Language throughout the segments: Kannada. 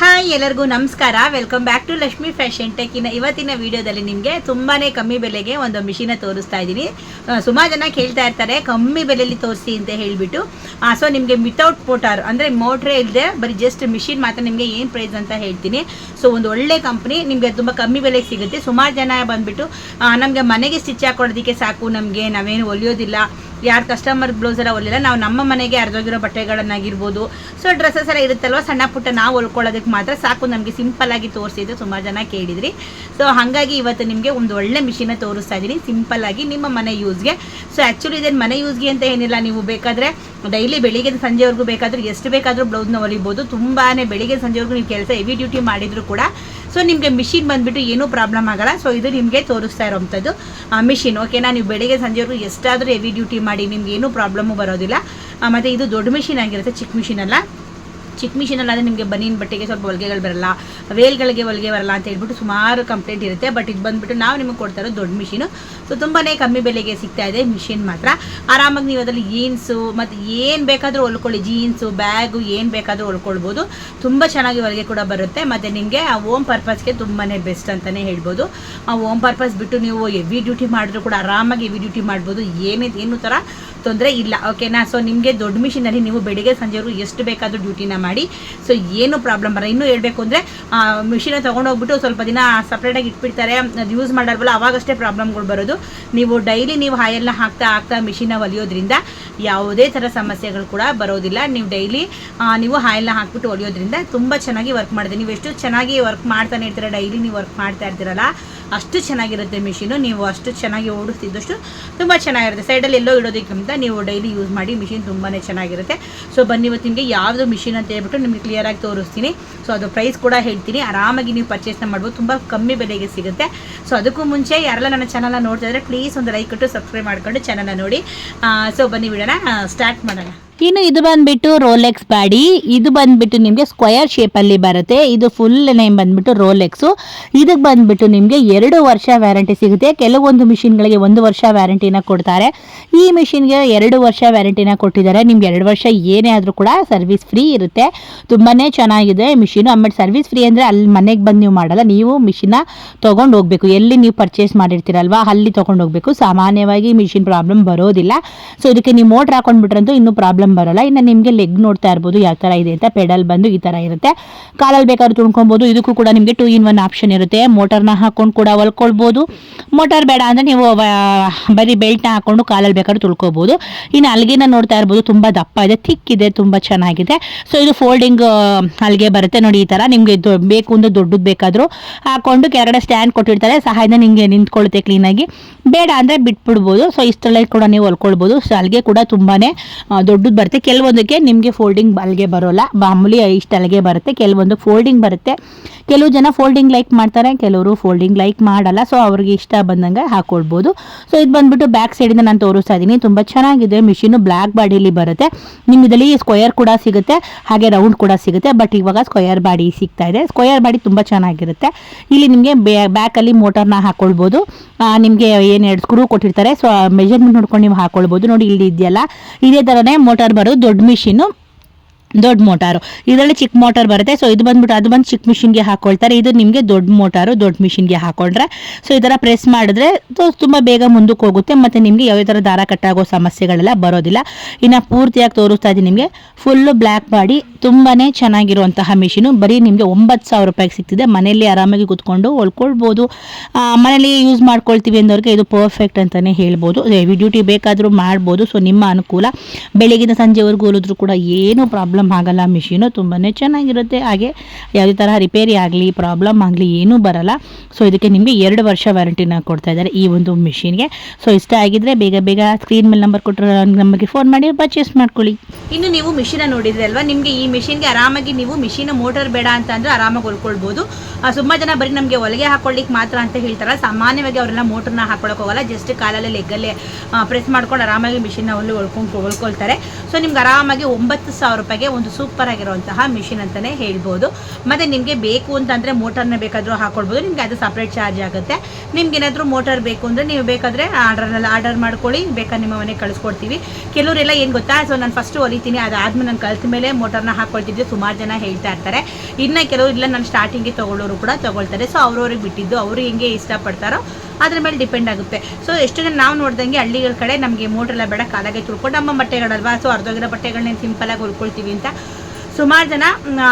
ಹಾಯ್ ಎಲ್ಲರಿಗೂ ನಮಸ್ಕಾರ. Welcome back to Lakshmi fashion tech ಇವತ್ತಿನ ವಿಡಿಯೋದಲ್ಲಿ ನಿಮಗೆ ತುಂಬಾ ಕಮ್ಮಿ ಬೆಲೆಗೆ ಒಂದು ಮಿಷಿನ ತೋರಿಸ್ತಾ ಇದ್ದೀನಿ. ಸುಮಾರು ಜನ ಕೇಳ್ತಾ ಇರ್ತಾರೆ, ಕಮ್ಮಿ ಬೆಲೆಯಲ್ಲಿ ತೋರಿಸಿ ಅಂತ ಹೇಳಿಬಿಟ್ಟು. ಸೊ ನಿಮಗೆ ವಿತೌಟ್ ಮೋಟಾರ್ ಅಂದರೆ ಮೋಟ್ರೇ ಇಲ್ಲದೆ ಬರೀ ಜಸ್ಟ್ ಮಿಷಿನ್ ಮಾತ್ರ ನಿಮಗೆ ಏನು ಪ್ರೈಸ್ ಅಂತ ಹೇಳ್ತೀನಿ. ಸೊ ಒಂದು ಒಳ್ಳೆ ಕಂಪ್ನಿ ನಿಮಗೆ ತುಂಬ ಕಮ್ಮಿ ಬೆಲೆಗೆ ಸಿಗುತ್ತೆ. ಸುಮಾರು ಜನ ಬಂದುಬಿಟ್ಟು ನಮಗೆ ಮನೆಗೆ ಸ್ಟಿಚ್ ಹಾಕೊಳ್ಳೋದಕ್ಕೆ ಸಾಕು, ನಮಗೆ ನಾವೇನು ಹೊಲಿಯೋದಿಲ್ಲ ಯಾರು ಕಸ್ಟಮರ್ ಬ್ಲೌಸ್ ಎಲ್ಲ ಹೊಲಿಲ್ಲ ನಾವು ನಮ್ಮ ಮನೆಗೆ ಅರ್ಧೋಗಿರೋ ಬಟ್ಟೆಗಳನ್ನಾಗಿರ್ಬೋದು. ಸೊ ಡ್ರೆಸ್ಸಸ್ ಎಲ್ಲ ಇರುತ್ತಲ್ವ? ಸಣ್ಣ ಪುಟ್ಟ ನಾವು ಹೊಲ್ಕೊಳ್ಳೋದಕ್ಕೆ ಮಾತ್ರ ಸಾಕು. ನಮಗೆ ಸಿಂಪಲ್ ಆಗಿ ತೋರಿಸಿದ್ದು ಸುಮಾರು ಜನ ಕೇಳಿದ್ರಿ. ಸೊ ಹಾಗಾಗಿ ಇವತ್ತು ನಿಮಗೆ ಒಂದು ಒಳ್ಳೆ ಮಿಷಿನ ತೋರಿಸ್ತಾ ಇದ್ದೀನಿ. ಆಗಿ ನಿಮ್ಮ ಮನೆ ಯೂಸ್ಗೆ ಸೊ ಆ್ಯಕ್ಚುಲಿ ಇದೇನು ಮನೆ ಯೂಸ್ಗೆ ಅಂತ ಏನಿಲ್ಲ. ನೀವು ಬೇಕಾದರೆ ಡೈಲಿ ಬೆಳಿಗ್ಗೆ ಸಂಜೆವರೆಗೂ ಬೇಕಾದರೂ, ಎಷ್ಟು ಬೇಕಾದರೂ ಬ್ಲೌಸ್ನ ಹೊಲಿಬೋದು. ತುಂಬಾ ಬೆಳಿಗ್ಗೆ ಸಂಜೆವರೆಗೂ ನೀವು ಕೆಲಸ ಹೆವಿ ಡ್ಯೂಟಿ ಮಾಡಿದರೂ ಕೂಡ ಸೊ ನಿಮಗೆ ಮಿಷಿನ್ ಬಂದುಬಿಟ್ಟು ಏನೂ ಪ್ರಾಬ್ಲಮ್ ಆಗಲ್ಲ. ಸೊ ಇದು ನಿಮಗೆ ತೋರಿಸ್ತಾ ಇರೋವಂಥದ್ದು ಮಿಷಿನ್ ಓಕೆನಾ ನೀವು ಬೆಳಿಗ್ಗೆ ಸಂಜೆವರೆಗೂ ಎಷ್ಟಾದರೂ ಹೆವಿ ಡ್ಯೂಟಿ ಮಾಡಿ ನಿಮ್ಗೆ ಏನೂ ಪ್ರಾಬ್ಲಮ್ಮು ಬರೋದಿಲ್ಲ. ಮತ್ತು ಇದು ದೊಡ್ಡ ಮಿಷಿನ್ ಆಗಿರುತ್ತೆ, ಚಿಕ್ಕ ಮಿಷಿನ್ ಅಲ್ಲ. ಚಿಕ್ಕ ಮಿಷಿನಲ್ಲಿ ಆದರೆ ನಿಮಗೆ ಬನೀನ್ ಬಟ್ಟೆಗೆ ಸ್ವಲ್ಪ ಹೊಲಿಗೆಗಳು ಬರಲ್ಲ ವೇಲ್ಗಳಿಗೆ ಹೊಲಿಗೆ ಬರಲ್ಲ ಅಂತ ಹೇಳ್ಬಿಟ್ಟು ಸುಮಾರು ಕಂಪ್ಲೇಂಟ್ ಇರುತ್ತೆ. ಬಟ್ ಇದು ಬಂದುಬಿಟ್ಟು ನಾವು ನಿಮಗೆ ಕೊಡ್ತಾ ಇರೋದು ದೊಡ್ಡ ಮಿಷಿನು ಸೊ ತುಂಬಾ ಕಮ್ಮಿ ಬೆಲೆಗೆ ಸಿಗ್ತಾ ಇದೆ ಮಿಷಿನ್ ಮಾತ್ರ. ಆರಾಮಾಗಿ ನೀವು ಅದರಲ್ಲಿ ಜೀನ್ಸು ಮತ್ತು ಏನು ಬೇಕಾದರೂ ಹೊಲ್ಕೊಳ್ಳಿ. ಜೀನ್ಸು ಬ್ಯಾಗು ಏನು ಬೇಕಾದರೂ ಹೊಲ್ಕೊಳ್ಬೋದು. ತುಂಬ ಚೆನ್ನಾಗಿ ಹೊಲಿಗೆ ಕೂಡ ಬರುತ್ತೆ. ಮತ್ತು ನಿಮಗೆ ಆ ಓಮ್ ಪರ್ಪಸ್ಗೆ ತುಂಬಾ ಬೆಸ್ಟ್ ಅಂತಲೇ ಹೇಳ್ಬೋದು. ಆ ಓಮ್ ಪರ್ಪಸ್ ಬಿಟ್ಟು ನೀವು ಹೆವಿ ಡ್ಯೂಟಿ ಮಾಡಿದ್ರು ಕೂಡ ಆರಾಮಾಗಿ ಎವಿ ಡ್ಯೂಟಿ ಮಾಡ್ಬೋದು. ಏನೇ ಏನು ಥರ ತೊಂದರೆ ಇಲ್ಲ ಓಕೆನಾ ಸೊ ನಿಮಗೆ ದೊಡ್ಡ ಮಿಷಿನಲ್ಲಿ ನೀವು ಬೆಳಿಗ್ಗೆ ಸಂಜೆವರೆಗೂ ಎಷ್ಟು ಬೇಕಾದರೂ ಡ್ಯೂಟಿನ ಮಾಡಿ. ಸೊ ಏನು ಪ್ರಾಬ್ಲಮ್ ಬರಲ್ಲ. ಇನ್ನೂ ಹೇಳಬೇಕು ಅಂದರೆ ಮಿಷಿನ ತೊಗೊಂಡೋಗ್ಬಿಟ್ಟು ಸ್ವಲ್ಪ ದಿನ ಸಪ್ರೇಟಾಗಿ ಇಟ್ಬಿಡ್ತಾರೆ. ಅದು ಯೂಸ್ ಮಾಡಲ್ವಲ್ಲ ಅವಾಗಷ್ಟೇ ಪ್ರಾಬ್ಲಮ್ಗಳು ಬರೋದು. ನೀವು ಡೈಲಿ ನೀವು ಹಾಯೆಲ್ಲ ಹಾಕ್ತಾ ಹಾಕ್ತಾ ಮಿಷಿನ ಒಲಿಯೋದ್ರಿಂದ ಯಾವುದೇ ಥರ ಸಮಸ್ಯೆಗಳು ಕೂಡ ಬರೋದಿಲ್ಲ. ನೀವು ಡೈಲಿ ನೀವು ಹಾಯೆಲ್ಲ ಹಾಕ್ಬಿಟ್ಟು ಒಲಿಯೋದ್ರಿಂದ ತುಂಬ ಚೆನ್ನಾಗಿ ವರ್ಕ್ ಮಾಡಿದೆ ನೀವು ಎಷ್ಟು ಚೆನ್ನಾಗಿ ವರ್ಕ್ ಮಾಡ್ತಾನೆ ಇರ್ತೀರ ಡೈಲಿ ನೀವು ವರ್ಕ್ ಮಾಡ್ತಾ ಇರ್ತೀರಲ್ಲ, ಅಷ್ಟು ಚೆನ್ನಾಗಿರುತ್ತೆ ಮಿಷಿನು ನೀವು ಅಷ್ಟು ಚೆನ್ನಾಗಿ ಓಡಿಸ್ತಿದ್ದಷ್ಟು ತುಂಬ ಚೆನ್ನಾಗಿರುತ್ತೆ. ಸೈಡಲ್ಲಿ ಎಲ್ಲೋ ಇಡೋದಕ್ಕಿಂತ ನೀವು ಡೈಲಿ ಯೂಸ್ ಮಾಡಿ ಮಿಷಿನ್ ತುಂಬಾ ಚೆನ್ನಾಗಿರುತ್ತೆ. ಸೊ ಬನ್ನಿ ಇವತ್ತು ನಿಮಗೆ ಯಾವುದು ಮಿಷಿನ್ ಅಂತ ಹೇಳ್ಬಿಟ್ಟು ನಿಮಗೆ ಕ್ಲಿಯರಾಗಿ ತೋರಿಸ್ತೀನಿ. ಸೊ ಅದು ಪ್ರೈಸ್ ಕೂಡ ಹೇಳ್ತೀನಿ. ಆರಾಮಾಗಿ ನೀವು ಪರ್ಚೇಸ್ನ ಮಾಡ್ಬೋದು. ತುಂಬ ಕಮ್ಮಿ ಬೆಲೆಗೆ ಸಿಗುತ್ತೆ. ಸೊ ಅದಕ್ಕೂ ಮುಂಚೆ ಯಾರೆಲ್ಲ ನನ್ನ ಚಾನಲ್ನ ನೋಡ್ತಾ ಇದ್ರೆ ಪ್ಲೀಸ್ ಒಂದು ಲೈಕ್ ಕೊಟ್ಟು ಸಬ್ಸ್ಕ್ರೈಬ್ ಮಾಡ್ಕೊಂಡು ಚಾನಲ್ನ ನೋಡಿ. ಸೊ ಬನ್ನಿ ಬಿಡೋಣ ಸ್ಟಾರ್ಟ್ ಮಾಡೋಣ. ಇನ್ನು ಇದು ಬಂದ್ಬಿಟ್ಟು ರೋಲೆಕ್ಸ್ ಬ್ಯಾಡಿ ಇದು ಬಂದ್ಬಿಟ್ಟು ನಿಮಗೆ ಸ್ಕ್ವಯರ್ ಶೇಪಲ್ಲಿ ಬರುತ್ತೆ. ಇದು ಫುಲ್ ನೇಮ್ ಬಂದ್ಬಿಟ್ಟು ರೋಲೆಕ್ಸು ಇದಕ್ಕೆ ಬಂದ್ಬಿಟ್ಟು ನಿಮಗೆ ಎರಡು ವರ್ಷ ವ್ಯಾರಂಟಿ ಸಿಗುತ್ತೆ. ಕೆಲವೊಂದು ಮಿಷಿನ್ಗಳಿಗೆ ಒಂದು ವರ್ಷ ವ್ಯಾರಂಟಿನ ಕೊಡ್ತಾರೆ. ಈ ಮಿಷಿನ್ಗೆ ಎರಡು ವರ್ಷ ವ್ಯಾರಂಟಿನ ಕೊಟ್ಟಿದ್ದಾರೆ. ನಿಮ್ಗೆ ಎರಡು ವರ್ಷ ಏನೇ ಆದರೂ ಕೂಡ ಸರ್ವಿಸ್ ಫ್ರೀ ಇರುತ್ತೆ. ತುಂಬಾ ಚೆನ್ನಾಗಿದೆ ಮಿಷಿನು ಆಮೇಲೆ ಸರ್ವಿಸ್ ಫ್ರೀ ಅಂದರೆ ಅಲ್ಲಿ ಮನೆಗೆ ಬಂದು ನೀವು ಮಾಡಲ್ಲ. ನೀವು ಮಿಷಿನ ತೊಗೊಂಡು ಹೋಗಬೇಕು. ಎಲ್ಲಿ ನೀವು ಪರ್ಚೇಸ್ ಮಾಡಿರ್ತೀರಲ್ವಾ? ಅಲ್ಲಿ ತೊಗೊಂಡು ಹೋಗಬೇಕು. ಸಾಮಾನ್ಯವಾಗಿ ಮಿಷಿನ್ ಪ್ರಾಬ್ಲಮ್ ಬರೋದಿಲ್ಲ. ಸೊ ಇದಕ್ಕೆ ನೀವು ಮೋಟ್ರ್ ಹಾಕೊಂಡ್ಬಿಟ್ರಂತೂ ಇನ್ನೂ ಪ್ರಾಬ್ಲಮ್ ಬರೋಲ್ಲ. ಇನ್ನು ನಿಮಗೆ ಲೆಗ್ ನೋಡ್ತಾ ಇರ್ಬೋದು, ಯಾವ ಥರ ಇದೆ ಅಂತ ಪೆಡಲ್ ಬಂದು ಈ ಥರ ಇರುತ್ತೆ. ಕಾಲಲ್ಲಿ ಬೇಕಾದ್ರೂ ತುಣ್ಕೊಬೋದು ಇದಕ್ಕೂ ಕೂಡ ನಿಮಗೆ ಟೂ ಇನ್ ಒನ್ ಆಪ್ಷನ್ ಇರುತ್ತೆ. ಮೋಟರ್ನ ಹಾಕೊಂಡು ಕೂಡ ಹೊಲ್ಕೊಳ್ಬೋದು. ಮೋಟರ್ ಬೇಡ ಅಂದರೆ ನೀವು ಬರೀ ಬೆಲ್ಟ್ನ ಹಾಕೊಂಡು ಕಾಲಲ್ಲಿ ಬೇಕಾದ್ರೂ ತುಳ್ಕೊಬೋದು. ಇನ್ನು ಅಲ್ಗೆನ ನೋಡ್ತಾ ಇರ್ಬೋದು, ತುಂಬ ದಪ್ಪ ಇದೆ ಥಿಕ್ ಇದೆ, ತುಂಬ ಚೆನ್ನಾಗಿದೆ. ಸೊ ಇದು ಫೋಲ್ಡಿಂಗ್ ಅಲ್ಲಿಗೆ ಬರುತ್ತೆ ನೋಡಿ ಈ ಥರ ನಿಮಗೆ ಬೇಕು ಅಂದರೆ ದೊಡ್ಡದು ಬೇಕಾದರೂ ಹಾಕೊಂಡು ಕೆಳಗಡೆ ಸ್ಟ್ಯಾಂಡ್ ಕೊಟ್ಟಿರ್ತಾರೆ. ಸಹಾಯದಿಂದ ನಿಮಗೆ ನಿಂತ್ಕೊಳ್ಳುತ್ತೆ ಕ್ಲೀನಾಗಿ ಬೇಡ ಅಂದರೆ ಬಿಟ್ಬಿಡ್ಬೋದು. ಸೊ ಇಷ್ಟರಲ್ಲಿ ಕೂಡ ನೀವು ಹೊಲ್ಕೊಳ್ಬೋದು. ಸೊ ಅಲ್ಲಿಗೆ ಕೂಡ ತುಂಬಾ ದೊಡ್ಡದು ಬರುತ್ತೆ. ಕೆಲವೊಂದಕ್ಕೆ ನಿಮಗೆ ಫೋಲ್ಡಿಂಗ್ ಅಲ್ಲಿಗೆ ಬರೋಲ್ಲ. ಮಾಮೂಲಿ ಇಷ್ಟು ಅಲ್ಲಿಗೆ ಬರುತ್ತೆ. ಕೆಲವೊಂದು ಫೋಲ್ಡಿಂಗ್ ಬರುತ್ತೆ. ಕೆಲವು ಜನ ಫೋಲ್ಡಿಂಗ್ ಲೈಕ್ ಮಾಡ್ತಾರೆ, ಕೆಲವರು ಫೋಲ್ಡಿಂಗ್ ಲೈಕ್ ಮಾಡಲ್ಲ. ಸೊ ಅವ್ರಿಗೆ ಇಷ್ಟ ಬಂದಂಗೆ ಹಾಕೊಳ್ಬೋದು. ಸೊ ಇದು ಬಂದ್ಬಿಟ್ಟು ಬ್ಯಾಕ್ ಸೈಡಿಂದ ನಾನು ತೋರಿಸ್ತಾ ಇದ್ದೀನಿ. ತುಂಬ ಚೆನ್ನಾಗಿದೆ. ಮಿಷಿನು ಬ್ಲ್ಯಾಕ್ ಬಾಡಿಲಿ ಬರುತ್ತೆ. ನಿಮ್ಗೆ ಸ್ಕ್ವಯರ್ ಕೂಡ ಸಿಗುತ್ತೆ. ಹಾಗೆ ರೌಂಡ್ ಕೂಡ ಸಿಗುತ್ತೆ. ಬಟ್ ಇವಾಗ ಸ್ಕ್ವಯರ್ ಬಾಡಿ ಸಿಗ್ತಾ ಇದೆ. ಸ್ಕ್ವಯರ್ ಬಾಡಿ ತುಂಬ ಚೆನ್ನಾಗಿರುತ್ತೆ. ಇಲ್ಲಿ ನಿಮಗೆ ಬ್ಯಾಕಲ್ಲಿ ಮೋಟರ್ನ ಹಾಕೊಳ್ಬೋದು. ನಿಮಗೆ ಏನು ಎರಡು ಸ್ಕ್ರೂ ಕೊಟ್ಟಿರ್ತಾರೆ. ಸೊ ಮೆಜರ್ಮೆಂಟ್ ನೋಡ್ಕೊಂಡು ನೀವು ಹಾಕೊಳ್ಬೋದು. ನೋಡಿ, ಇಲ್ಲಿ ಇದೆಯಲ್ಲ. ಇದೇ ಥರನೇ ಮೋಟಾರ್ ಬರೋದು ದೊಡ್ಡ ಮಿಷಿನು ದೊಡ್ಡ ಮೋಟಾರು. ಇದರಲ್ಲಿ ಚಿಕ್ಕ ಮೋಟಾರ್ ಬರುತ್ತೆ. ಸೊ ಇದು ಬಂದ್ಬಿಟ್ಟು ಅದು ಬಂದು ಚಿಕ್ಕ ಮಿಷಿನ್ಗೆ ಹಾಕೊಳ್ತಾರೆ. ಇದು ನಿಮಗೆ ದೊಡ್ಡ ಮೋಟಾರು, ದೊಡ್ಡ ಮಿಷಿನ್ಗೆ ಹಾಕೊಂಡ್ರೆ. ಸೊ ಈ ಥರ ಪ್ರೆಸ್ ಮಾಡಿದ್ರೆ ತುಂಬ ಬೇಗ ಮುಂದಕ್ಕೆ ಹೋಗುತ್ತೆ. ಮತ್ತು ನಿಮಗೆ ಯಾವ ಥರ ದಾರ ಕಟ್ಟಾಗೋ ಸಮಸ್ಯೆಗಳೆಲ್ಲ ಬರೋದಿಲ್ಲ. ಇನ್ನು ಪೂರ್ತಿಯಾಗಿ ತೋರಿಸ್ತಾ ಇದ್ದೀನಿ ನಿಮಗೆ. ಫುಲ್ಲು ಬ್ಲ್ಯಾಕ್ ಮಾಡಿ ತುಂಬಾ ಚೆನ್ನಾಗಿರುವಂತಹ ಮಿಷಿನು ಬರೀ ನಿಮಗೆ ಒಂಬತ್ತು ಸಾವಿರ ರೂಪಾಯಿಗೆ ಸಿಗ್ತಿದೆ. ಮನೆಯಲ್ಲಿ ಆರಾಮಾಗಿ ಕೂತ್ಕೊಂಡು ಹೊಲ್ಕೊಳ್ಬೋದು. ಮನೇಲಿ ಯೂಸ್ ಮಾಡ್ಕೊಳ್ತೀವಿ ಅಂದವ್ರಿಗೆ ಇದು ಪರ್ಫೆಕ್ಟ್ ಅಂತಲೇ ಹೇಳ್ಬೋದು. ಹೆವಿ ಡ್ಯೂಟಿ ಬೇಕಾದರೂ ಮಾಡ್ಬೋದು. ಸೊ ನಿಮ್ಮ ಅನುಕೂಲ. ಬೆಳಗಿನ ಸಂಜೆವರೆಗೂ ಹೋಲಿದ್ರು ಕೂಡ ಏನೂ ಪ್ರಾಬ್ಲಮ್ ಆಗಲ್ಲ, ಮಿಷಿನು ತುಂಬಾ ಚೆನ್ನಾಗಿರುತ್ತೆ. ಹಾಗೆ ಯಾವುದೇ ತರಹ ರಿಪೇರಿ ಆಗಲಿ, ಪ್ರಾಬ್ಲಮ್ ಆಗಲಿ ಏನೂ ಬರಲ್ಲ. ಸೊ ಇದಕ್ಕೆ ನಿಮಗೆ ಎರಡು ವರ್ಷ ವ್ಯಾರಂಟಿನ ಕೊಡ್ತಾ ಇದ್ದಾರೆ ಈ ಒಂದು ಮಿಷಿನ್ಗೆ. ಸೊ ಇಷ್ಟ ಆಗಿದ್ರೆ ಬೇಗ ಬೇಗ ಸ್ಕ್ರೀನ್ ಮೇಲೆ ನಂಬರ್ ಕೊಟ್ಟರೆ ನಮಗೆ ಫೋನ್ ಮಾಡಿ ಪರ್ಚೇಸ್ ಮಾಡ್ಕೊಳ್ಳಿ. ಇನ್ನು ನೀವು ಮಿಷಿನ ನೋಡಿದ್ರೆ ಅಲ್ವಾ, ನಿಮಗೆ ಈ ಮಿಷಿನ್ಗೆ ಆರಾಮಾಗಿ ನೀವು ಮಿಷಿನ್ ಮೋಟರ್ ಬೇಡ ಅಂತ ಅಂದ್ರೆ ಆರಾಮಾಗಿ ಹೊಲ್ಕೊಳ್ಬಹುದು ಸುಮ್ಮ ಜನ ಬರೀ ನಮಗೆ ಹೊಲಿಗೆ ಹಾಕೊಳ್ಳಿಕ್ಕೆ ಮಾತ್ರ ಅಂತ ಹೇಳ್ತಾರಲ್ಲ, ಸಾಮಾನ್ಯವಾಗಿ ಅವರೆಲ್ಲ ಮೋಟರ್ನ ಹಾಕೊಳಕ್ ಹೋಗಲ್ಲ ಜಸ್ಟ್ ಕಾಲಲ್ಲಿ ಲೆಗ್ಗಲ್ಲೇ ಪ್ರೆಸ್ ಮಾಡ್ಕೊಂಡು ಆರಾಮಾಗಿ ಮಿಷಿನ್ನ ಹೊಲಿ ಹೊಲ್ಕೊಂಡು ಹೊಲ್ಕೊಳ್ತಾರೆ. ಸೊ ನಿಮ್ಗೆ ಆರಾಮಾಗಿ ಒಂಬತ್ತು ಸಾವಿರ ರೂಪಾಯಿಗೆ ಒಂದು ಸೂಪರ್ ಆಗಿರುವಂತಹ ಮಿಷಿನ್ ಅಂತಲೇ ಹೇಳ್ಬೋದು. ಮತ್ತು ನಿಮಗೆ ಬೇಕು ಅಂತಂದರೆ ಮೋಟರ್ನ ಬೇಕಾದರೂ ಹಾಕೊಳ್ಬೋದು. ನಿಮಗೆ ಅದು ಸಪ್ರೇಟ್ ಚಾರ್ಜ್ ಆಗುತ್ತೆ. ನಿಮ್ಗೆ ಏನಾದರೂ ಮೋಟರ್ ಬೇಕು ಅಂದರೆ ನೀವು ಬೇಕಾದರೆ ಆರ್ಡರ್ನಲ್ಲಿ ಆರ್ಡರ್ ಮಾಡ್ಕೊಳ್ಳಿ. ಬೇಕಾದ್ರೆ ನಿಮ್ಮ ಮನೆಗೆ ಕಳಿಸ್ಕೊಡ್ತೀವಿ. ಕೆಲವರೆಲ್ಲ ಏನು ಗೊತ್ತಾ? ಸೊ ನಾನು ಫಸ್ಟು ಹೊಲಿತೀನಿ. ಅದಾದ್ಮೇಲೆ ನಾನು ಕಲ್ತ ಮೇಲೆ ಮೋಟರ್ನ ಹಾಕೊಳ್ತಿದ್ದೆ. ಸುಮಾರು ಜನ ಹೇಳ್ತಾ ಇರ್ತಾರೆ. ಇನ್ನು ಕೆಲವರು ಇಲ್ಲ, ನಾನು ಸ್ಟಾರ್ಟಿಂಗಿಗೆ ತೊಗೊಳ್ಳೋರು ಕೂಡ ತೊಗೊಳ್ತಾರೆ. ಸೊ ಅವ್ರವ್ರಿಗೆ ಬಿಟ್ಟಿದ್ದು. ಅವರು ಹೆಂಗೆ ಇಷ್ಟಪಡ್ತಾರೋ ಅದ್ರ ಮೇಲೆ ಡಿಪೆಂಡ್ ಆಗುತ್ತೆ. ಸೊ ಎಷ್ಟು ಜನ ನಾವು ನೋಡ್ದಂಗೆ ಹಳ್ಳಿಗಳ ಕಡೆ ನಮಗೆ ಮೋಟ್ರೆಲ್ಲ ಬೇಡ ಕಾಲಾಗೆ ತುಳ್ಕೊಂಡು ನಮ್ಮ ಬಟ್ಟೆಗಳಲ್ವಾ? ಸೊ ಅರ್ಧೋಗಿರೋ ಬಟ್ಟೆಗಳನ್ನ ಸಿಂಪಲಾಗಿ ಹೊಲ್ಕೊಳ್ತೀವಿ ಅಂತ. ಸುಮಾರು ಜನ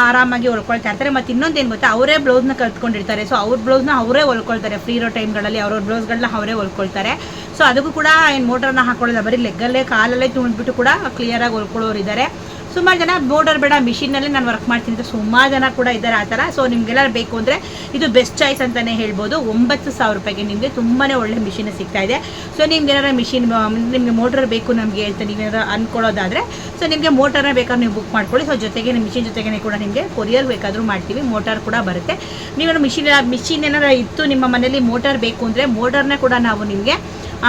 ಆರಾಮಾಗಿ ಹೊಲ್ಕೊಳ್ತಾ ಇರ್ತಾರೆ. ಮತ್ತು ಇನ್ನೊಂದೇನು ಗೊತ್ತಾ? ಅವರೇ ಬ್ಲೌಸ್ನ ಕಲ್ತ್ಕೊಂಡಿರ್ತಾರೆ. ಸೊ ಅವ್ರ ಬ್ಲೌಸ್ನ ಅವರೇ ಹೊಲ್ಕೊಳ್ತಾರೆ. ಫ್ರೀ ಇರೋ ಟೈಮ್ಗಳಲ್ಲಿ ಅವ್ರವ್ರ ಬ್ಲೌಸ್ಗಳನ್ನ ಅವರೇ ಹೊಲ್ಕೊಳ್ತಾರೆ. ಸೊ ಅದಕ್ಕೂ ಕೂಡ ಏನು ಮೋಟರ್ನ ಹಾಕೊಳ್ಳೋಲ್ಲ, ಬರೀ ಲೆಗ್ಗಲ್ಲೇ ಕಾಲಲ್ಲೇ ತುಳಿದ್ಬಿಟ್ಟು ಕೂಡ ಕ್ಲಿಯರಾಗಿ ಹೊಲ್ಕೊಳ್ಳೋರು ಇದ್ದಾರೆ ಸುಮಾರು ಜನ ಬೋರ್ಡರ್ ಬೇಡ ಮಿಷಿನಲ್ಲೇ ನಾನು ವರ್ಕ್ ಮಾಡ್ತೀನಿ ಅಂತ ಸುಮಾರು ಜನ ಕೂಡ ಇದ್ದಾರೆ ಆ ಥರ. ಸೊ ನಿಮಗೆಲ್ಲ ಬೇಕು ಅಂದರೆ ಇದು ಬೆಸ್ಟ್ ಚಾಯ್ಸ್ ಅಂತಲೇ ಹೇಳ್ಬೋದು. ಒಂಬತ್ತು ಸಾವಿರ ರೂಪಾಯಿಗೆ ನಿಮಗೆ ತುಂಬಾ ಒಳ್ಳೆ ಮಿಷಿನ್ ಸಿಗ್ತಾ ಇದೆ. ಸೊ ನಿಮ್ಗೆ ಏನಾರ ಮಿಷಿನ್ ನಿಮಗೆ ಮೋಟರ್ ಬೇಕು ನಮಗೆ ಅಂತ ನೀವೇನಾರ ಅಂದ್ಕೊಳ್ಳೋದಾದರೆ ಸೊ ನಿಮಗೆ ಮೋಟರ್ನ ಬೇಕಾದ್ರೆ ನೀವು ಬುಕ್ ಮಾಡ್ಕೊಳ್ಳಿ. ಸೊ ಜೊತೆಗೆ ಮಿಷಿನ್ ಜೊತೆಗೆ ಕೂಡ ನಿಮಗೆ ಕೊರಿಯರ್ ಬೇಕಾದರೂ ಮಾಡ್ತೀವಿ. ಮೋಟಾರ್ ಕೂಡ ಬರುತ್ತೆ. ನೀವು ಮಿಷಿನ್ ಮಿಷಿನ್ ಏನಾರ ಇತ್ತು ನಿಮ್ಮ ಮನೇಲಿ ಮೋಟಾರ್ ಬೇಕು ಅಂದರೆ ಮೋಟರ್ನೇ ಕೂಡ ನಾವು ನಿಮಗೆ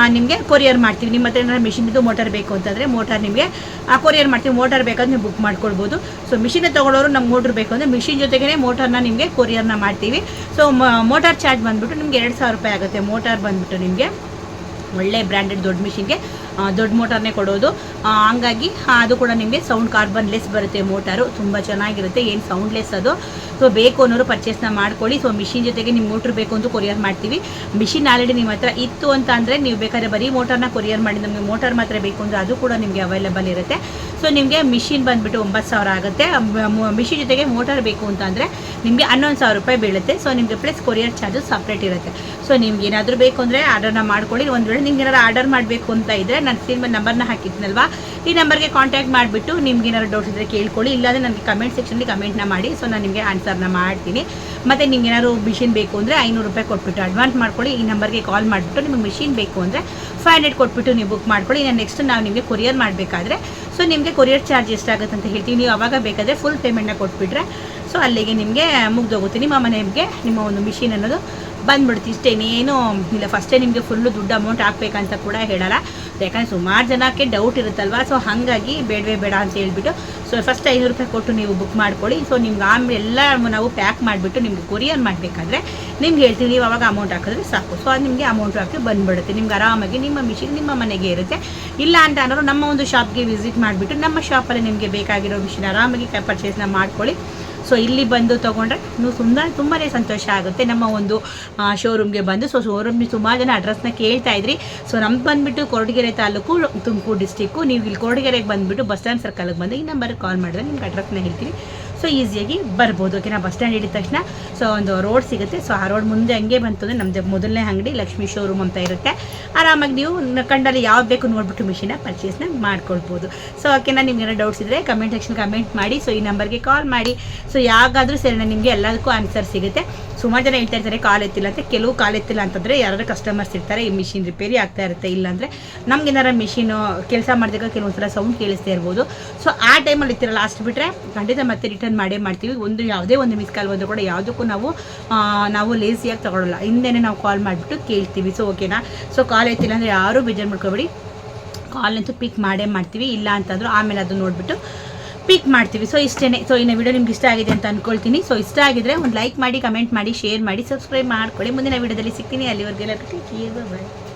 ನಿಮಗೆ ಕೊರಿಯರ್ ಮಾಡ್ತೀವಿ. ನಿಮ್ಮ ಹತ್ರ ಏನಾದ್ರು ಮಿಷಿನ್ ಇದು ಮೋಟಾರ್ ಬೇಕು ಅಂತಂದರೆ ಮೋಟಾರ್ ನಿಮಗೆ, ಆ, ಕೊರಿಯರ್ ಮಾಡ್ತೀವಿ. ಮೋಟಾರ್ ಬೇಕಾದ್ರೆ ನೀವು ಬುಕ್ ಮಾಡ್ಕೊಳ್ಬೋದು. ಸೊ ಮಿಷಿನ್ ತೊಗೊಳ್ಳೋರು ನಮ್ಗೆ ಮೋಟ್ರ್ ಬೇಕು ಅಂದರೆ ಮಿಷಿನ್ ಜೊತೆಗೇ ಮೋಟಾರ್ನ ನಿಮಗೆ ಕೊರಿಯರ್ನ ಮಾಡ್ತೀವಿ. ಸೊ ಮೋಟಾರ್ ಚಾರ್ಜ್ ಬಂದುಬಿಟ್ಟು ನಿಮಗೆ ಎರಡು ಸಾವಿರ ರೂಪಾಯಿ ಆಗುತ್ತೆ ಮೋಟಾರ್ ಬಂದುಬಿಟ್ಟು ನಿಮಗೆ. ಒಳ್ಳೆ ಬ್ರ್ಯಾಂಡೆಡ್ ದೊಡ್ಡ ಮಿಷಿನ್ಗೆ ದೊಡ್ಡ ಮೋಟಾರ್ನೇ ಕೊಡೋದು. ಹಂಗಾಗಿ ಅದು ಕೂಡ ನಿಮಗೆ ಸೌಂಡ್ ಕಾರ್ಬನ್ ಲೆಸ್ ಬರುತ್ತೆ ಮೋಟಾರು. ತುಂಬ ಚೆನ್ನಾಗಿರುತ್ತೆ. ಏನು ಸೌಂಡ್ಲೆಸ್ ಅದು? ಸೊ, ಬೇಕು ಅನ್ನೋರು ಪರ್ಚೇಸ್ನ ಮಾಡ್ಕೊಳ್ಳಿ. ಸೊ, ಮಿಷಿನ್ ಜೊತೆಗೆ ನಿಮ್ಮ ಮೋಟ್ರ್ ಬೇಕು ಅಂತ ಕೊರಿಯರ್ ಮಾಡ್ತೀವಿ. ಮಿಷಿನ್ ಆಲ್ರೆಡಿ ನಿಮ್ಮ ಹತ್ರ ಇತ್ತು ಅಂತ ಅಂದರೆ, ನೀವು ಬೇಕಾದ್ರೆ ಬರೀ ಮೋಟಾರ್ನ ಕೊರಿಯರ್ ಮಾಡಿ, ನಮಗೆ ಮೋಟಾರ್ ಮಾತ್ರ ಬೇಕು ಅಂದರೆ ಅದು ಕೂಡ ನಿಮಗೆ ಅವೈಲೇಬಲ್ ಇರುತ್ತೆ. ಸೊ ನಿಮಗೆ ಮಿಷಿನ್ ಬಂದುಬಿಟ್ಟು ಒಂಬತ್ತು ಸಾವಿರ ಆಗುತ್ತೆ. ಮಿಷಿನ್ ಜೊತೆಗೆ ಮೋಟರ್ ಬೇಕು ಅಂತ ಅಂದರೆ ನಿಮಗೆ ಹನ್ನೊಂದು ಸಾವಿರ ರೂಪಾಯಿ ಬೀಳುತ್ತೆ. ಸೊ ನಿಮಗೆ ಪ್ಲಸ್ ಕೊರಿಯರ್ ಚಾರ್ಜಸ್ ಸಪ್ರೇಟ್ ಇರುತ್ತೆ. ಸೊ ನಿಮ್ಗೆ ಏನಾದರೂ ಬೇಕು ಅಂದರೆ ಆರ್ಡರ್ನ ಮಾಡ್ಕೊಳ್ಳಿ. ಒಂದು ವೇಳೆ ನಿಮ್ಗೆ ಏನಾದ್ರು ಆರ್ಡರ್ ಮಾಡಬೇಕು ಅಂತ ಇದ್ದರೆ ನಾನು ಸಿನಿಮಾ ನಂಬರ್ನ ಹಾಕಿದ್ನಲ್ವಾ? ಈ ನಂಬರ್ಗೆ ಕಾಂಟ್ಯಾಕ್ಟ್ ಮಾಡಿಬಿಟ್ಟು ನಿಮ್ಗೆ ಏನಾದ್ರು ಡೌಟ್ಸ್ ಇದ್ದರೆ ಕೇಳ್ಕೊಳ್ಳಿ. ಇಲ್ಲಾಂದರೆ ನನಗೆ ಕಮೆಂಟ್ ಸೆಕ್ಷನಲ್ಲಿ ಕಮೆಂಟ್ನ ಮಾಡಿ. ಸೊ ನಾನು ನಿಮಗೆ ಆನ್ಸರ್ನ ಮಾಡ್ತೀನಿ. ಮತ್ತು ನಿಮ್ಗೆ ಏನಾದ್ರು ಮಿಷಿನ್ ಬೇಕು ಅಂದರೆ ಐನೂರು ರೂಪಾಯಿ ಕೊಟ್ಬಿಟ್ಟು ಅಡ್ವಾನ್ಸ್ ಮಾಡ್ಕೊಳ್ಳಿ. ಈ ನಂಬರ್ಗೆ ಕಾಲ್ ಮಾಡಿಬಿಟ್ಟು ನಿಮಗೆ ಮಿಷಿನ್ ಬೇಕು ಅಂದರೆ ಫೈವ್ ಹಂಡ್ರೆಡ್ ಕೊಟ್ಬಿಟ್ಟು ನೀವು ಬುಕ್ ಮಾಡ್ಕೊಳ್ಳಿ. ನಾನು ನೆಕ್ಸ್ಟ್ ನಾವು ನಿಮಗೆ ಕೊರಿಯರ್ ಮಾಡಬೇಕಾದ್ರೆ ಸೊ ನಿಮಗೆ ಕೊರಿಯರ್ ಚಾರ್ಜ್ ಎಷ್ಟಾಗುತ್ತೆ ಅಂತ ಹೇಳ್ತೀವಿ. ನೀವು ಅವಾಗ ಬೇಕಾದರೆ ಫುಲ್ ಪೇಮೆಂಟ್ನ ಕೊಟ್ಬಿಟ್ರೆ ಸೊ ಅಲ್ಲಿಗೆ ನಿಮಗೆ ಮುಗ್ದೋಗುತ್ತೆ ನಿಮ್ಮ ಮನೆಗೆ ನಿಮ್ಮ ಒಂದು ಮಿಷಿನ್ ಅನ್ನೋದು ಬಂದ್ಬಿಡ್ತು ಇಷ್ಟೇ ಇನ್ನೇನು ಇಲ್ಲ ಫಸ್ಟೇ ನಿಮಗೆ ಫುಲ್ಲು ದುಡ್ಡು ಅಮೌಂಟ್ ಹಾಕ್ಬೇಕಂತ ಕೂಡ ಹೇಳಲ್ಲ. ಯಾಕಂದರೆ ಸುಮಾರು ಜನಕ್ಕೆ ಡೌಟ್ ಇರುತ್ತಲ್ವಾ? ಸೊ ಹಾಗಾಗಿ ಬೇಡವೇ ಬೇಡ ಅಂತ ಹೇಳ್ಬಿಟ್ಟು ಸೊ ಫಸ್ಟ್ ಐನೂರು ರೂಪಾಯಿ ಕೊಟ್ಟು ನೀವು ಬುಕ್ ಮಾಡ್ಕೊಳ್ಳಿ. ಸೊ ನಿಮ್ಗೆ ಆಮೇಲೆ ಎಲ್ಲ ನಾವು ಪ್ಯಾಕ್ ಮಾಡಿಬಿಟ್ಟು ನಿಮ್ಗೆ ಕೊರಿಯರ್ ಮಾಡಬೇಕಾದ್ರೆ, ನಿಮ್ಗೆ ಹೇಳ್ತೀವಿ ನೀವು ಅವಾಗ ಅಮೌಂಟ್ ಹಾಕಿದ್ರೆ ಸಾಕು. ಸೊ ಅದು ನಿಮಗೆ ಅಮೌಂಟ್ ಹಾಕಿ ಬಂದ್ಬಿಡುತ್ತೆ. ನಿಮ್ಗೆ ಆರಾಮಾಗಿ ನಿಮ್ಮ ಮಿಷಿನ್ ನಿಮ್ಮ ಮನೆಗೆ ಇರುತ್ತೆ. ಇಲ್ಲ ಅಂತ ಅನ್ನೋರು ನಮ್ಮ ಒಂದು ಶಾಪ್ಗೆ ವಿಸಿಟ್ ಮಾಡಿಬಿಟ್ಟು, ನಮ್ಮ ಶಾಪಲ್ಲಿ ನಿಮಗೆ ಬೇಕಾಗಿರೋ ಮಿಷಿನ್ ಆರಾಮಾಗಿ ಪರ್ಚೇಸ್ನ ಮಾಡ್ಕೊಳ್ಳಿ. ಸೊ ಇಲ್ಲಿ ಬಂದು ತೊಗೊಂಡ್ರೆ ನೀವು ಸುಮ್ಮನೆ ತುಂಬಾ ಸಂತೋಷ ಆಗುತ್ತೆ. ನಮ್ಮ ಒಂದು ಶೋರೂಮ್ಗೆ ಬಂದು. ಸೊ ಶೋರೂಮ್ಗೆ ಸುಮಾರು ಜನ ಅಡ್ರೆಸ್ನ ಕೇಳ್ತಾ ಇದ್ರಿ. ಸೊ ನಮ್ಗೆ ಬಂದುಬಿಟ್ಟು ಕೊರಟಗೆರೆ ತಾಲೂಕು, ತುಮಕೂರು ಡಿಸ್ಟಿಕ್ಕು ನೀವು ಇಲ್ಲಿ ಕೊರಟಗೆರೆಗೆ ಬಂದುಬಿಟ್ಟು ಬಸ್ ಸ್ಟ್ಯಾಂಡ್ ಸರ್ಕಲ್ಗೆ ಬಂದು ಈ ನಂಬರ್ಗೆ ಕಾಲ್ ಮಾಡಿದ್ರೆ ನಿಮ್ಗೆ ಅಡ್ರೆಸ್ನ ಹೇಳ್ತೀವಿ ಸೊ ಈಸಿಯಾಗಿ ಬರ್ಬೋದು. ಓಕೆನಾ ಬಸ್ ಸ್ಟ್ಯಾಂಡ್ ಹಿಡಿದ ತಕ್ಷಣ ಸೊ ಒಂದು ರೋಡ್ ಸಿಗುತ್ತೆ. ಸೊ ಆ ರೋಡ್ ಮುಂದೆ ಹಂಗೆ ಬಂತು ಅಂದರೆ ನಮ್ಮದು ಮೊದಲನೇ ಅಂಗಡಿ ಲಕ್ಷ್ಮೀ ಶೋರೂಮ್ ಅಂತ ಇರುತ್ತೆ. ಆರಾಮಾಗಿ ನೀವು ಕಂಡಲ್ಲಿ ಯಾವ್ದು ಬೇಕು ನೋಡ್ಬಿಟ್ಟು ಮಿಷಿನ ಪರ್ಚೇಸ್ನ ಮಾಡ್ಕೊಳ್ಬೋದು. ಸೊ ಓಕೆನಾ ನಿಮ್ಗೆ ಡೌಟ್ಸ್ ಇದ್ದರೆ ಕಮೆಂಟ್ ಸೆಕ್ಷನ್ ಕಮೆಂಟ್ ಮಾಡಿ. ಸೊ ಈ ನಂಬರ್ಗೆ ಕಾಲ್ ಮಾಡಿ. ಸೊ ಯಾವಾಗಾದರೂ ಸರಿ ನಿಮಗೆ ಎಲ್ಲದಕ್ಕೂ ಆನ್ಸರ್ ಸಿಗುತ್ತೆ. ಸುಮಾರು ಜನ ಹೇಳ್ತಾ ಇರ್ತಾರೆ, ಕಾಲ್ ಎತ್ತಿಲ್ಲ. ಅಂತ ಕೆಲವು ಕಾಲ್ ಎತ್ತಿಲ್ಲ ಅಂತಂದರೆ ಯಾರಾದ್ರೂ ಕಸ್ಟಮರ್ಸ್ ಇರ್ತಾರೆ, ಈ ಮಿಷಿನ್ ರಿಪೇರಿ ಆಗ್ತಾ ಇರುತ್ತೆ. ಇಲ್ಲಾಂದರೆ ನಮ್ಗೆ ಮಿಷಿನು ಕೆಲಸ ಮಾಡಿದಾಗ ಕೆಲವೊಂದು ಸಲ ಸೌಂಡ್ ಕೇಳಿಸ್ತಾ ಇರ್ಬೋದು. ಸೊ ಆ ಟೈಮಲ್ಲಿ ಇರ್ತೀರ ಲಾಸ್ಟ್ ಬಿಟ್ಟರೆ ಖಂಡಿತ ಮತ್ತೆ ರಿಟರ್ನ್ ಮಾಡೇ ಮಾಡ್ತೀವಿ. ಒಂದು ಯಾವುದೇ ಒಂದು ಮಿಸ್ ಕಾಲ್ ಬಂದರೂ ಕೂಡ ಯಾವುದಕ್ಕೂ ನಾವು ನಾವು ಲೇಸಿಯಾಗಿ ತಗೊಳ್ಳಲ್ಲ ಹಿಂದೆನೇ ನಾವು ಕಾಲ್ ಮಾಡಿಬಿಟ್ಟು ಕೇಳ್ತೀವಿ. ಸೊ ಓಕೆನಾ ಸೊ ಕಾಲ್ ಎತ್ತಿಲ್ಲ ಅಂದರೆ ಯಾರೂ ಬೇಜಾರು ಮಾಡ್ಕೊಬೇಡಿ. ಕಾಲ್ನಂತೂ ಪಿಕ್ ಮಾಡೇ ಮಾಡ್ತೀವಿ. ಇಲ್ಲ ಅಂತಂದ್ರು ಆಮೇಲೆ ಅದು ನೋಡಿಬಿಟ್ಟು ಪಿಕ್ ಮಾಡ್ತೀವಿ. ಸೊ ಇಷ್ಟೇ ಸೊ ಇನ್ನು ವಿಡಿಯೋ ನಿಮ್ಗೆ ಇಷ್ಟ ಆಗಿದೆ ಅಂತ ಅನ್ಕೊಳ್ತೀನಿ. ಸೊ ಇಷ್ಟ ಆಗಿದ್ರೆ ಒಂದು ಲೈಕ್ ಮಾಡಿ ಕಮೆಂಟ್ ಮಾಡಿ ಶೇರ್ ಮಾಡಿ ಸಬ್ಸ್ಕ್ರೈಬ್ ಮಾಡ್ಕೊಳ್ಳಿ. ಮುಂದಿನ ವಿಡಿಯೋದಲ್ಲಿ ಸಿಗ್ತೀನಿ. ಅಲ್ಲಿವರೆಗೆಲ್ಲ ಬಾಯ್